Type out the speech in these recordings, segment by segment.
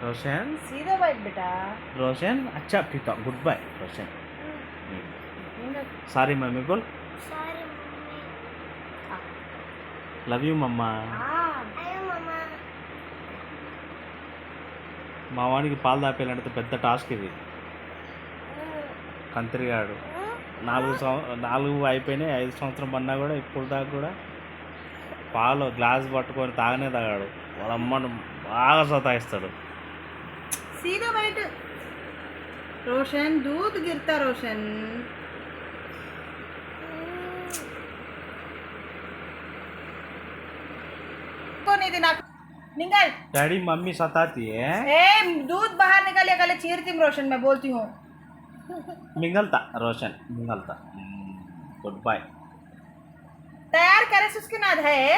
रोशन सीधा बैठ बेटा रोशन अच्छा पीता गुड बाय रोशन सारी मम्मी बोल సారీ మమ్మీ లవ్ యూ మమ్మ हाँ అయ్యో మమ్మ మా వానికి పాలు దాపేయాలంటే పెద్ద టాస్క్ ఇది కంత్రిగాడు నాలుగు సంవ నాలుగు అయిపోయినాయి ఐదు సంవత్సరం పడినా కూడా ఇప్పుడు దాకా కూడా పాలు గ్లాస్ పట్టుకొని తాగనే తాగాడు వాళ్ళ అమ్మను బాగా సతాయిస్తాడు सीधा बैठ। रोशन दूध गिरता रोशन। निकल डैडी मम्मी सताती है। ए दूध बाहर निकल कल चीरती रोशन मैं बोलती हूँ। मिंगलता रोशन मिंगलता। हम्म, गुड बाय तैयार करे उसके नाद है।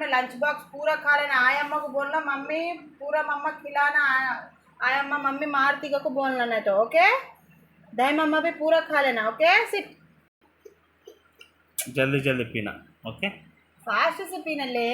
में लंच बॉक्स पूरा खा लेना आयम्मा को बोलना मम्मी पूरा मम्मा खिलाना आयम्मा मम्मी मारतिका को बोलना नहीं तो ओके दही मम्मा भी पूरा खा लेना ओके सिर्फ जल्दी जल्दी पीना ओके फास्ट से पीना ले